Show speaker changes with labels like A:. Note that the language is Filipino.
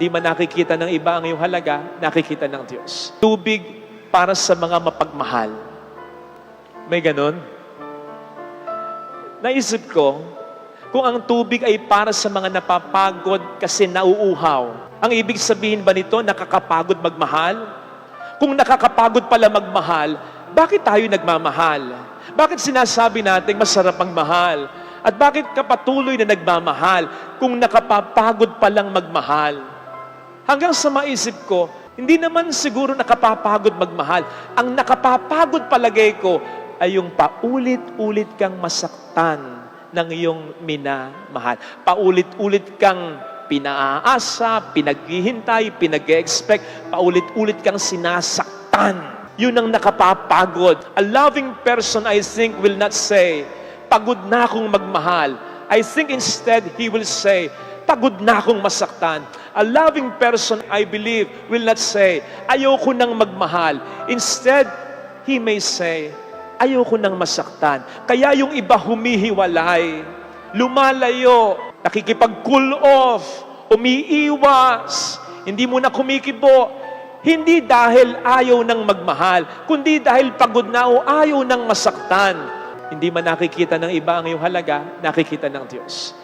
A: Hindi man nakikita ng iba ang iyong halaga, nakikita ng Diyos. Tubig para sa mga mapagmahal. May ganon? Naisip ko, kung ang tubig ay para sa mga napapagod kasi nauuhaw, ang ibig sabihin ba nito nakakapagod magmahal? Kung nakakapagod pala magmahal, bakit tayo nagmamahal? Bakit sinasabi natin masarap ang mahal? At bakit ka patuloy na nagmamahal kung nakapapagod palang magmahal? Hanggang sa maisip ko, hindi naman siguro nakapapagod magmahal. Ang nakapapagod palagay ko ay yung paulit-ulit kang masaktan ng iyong minamahal. Paulit-ulit kang pinaasa, pinaghihintay, pinag-expect, paulit-ulit kang sinasaktan. Yun ang nakapapagod. A loving person, I think, will not say, pagod na akong magmahal. I think instead, he will say, pagod na akong masaktan. A loving person, I believe, will not say, ayoko nang magmahal. Instead, he may say, ayoko nang masaktan. Kaya yung iba humihiwalay, lumalayo, nakikipag-cool off, umiiwas, hindi mo na kumikibo, hindi dahil ayaw nang magmahal, kundi dahil pagod na o ayaw nang masaktan. Hindi man nakikita ng iba ang iyong halaga, nakikita ng Diyos.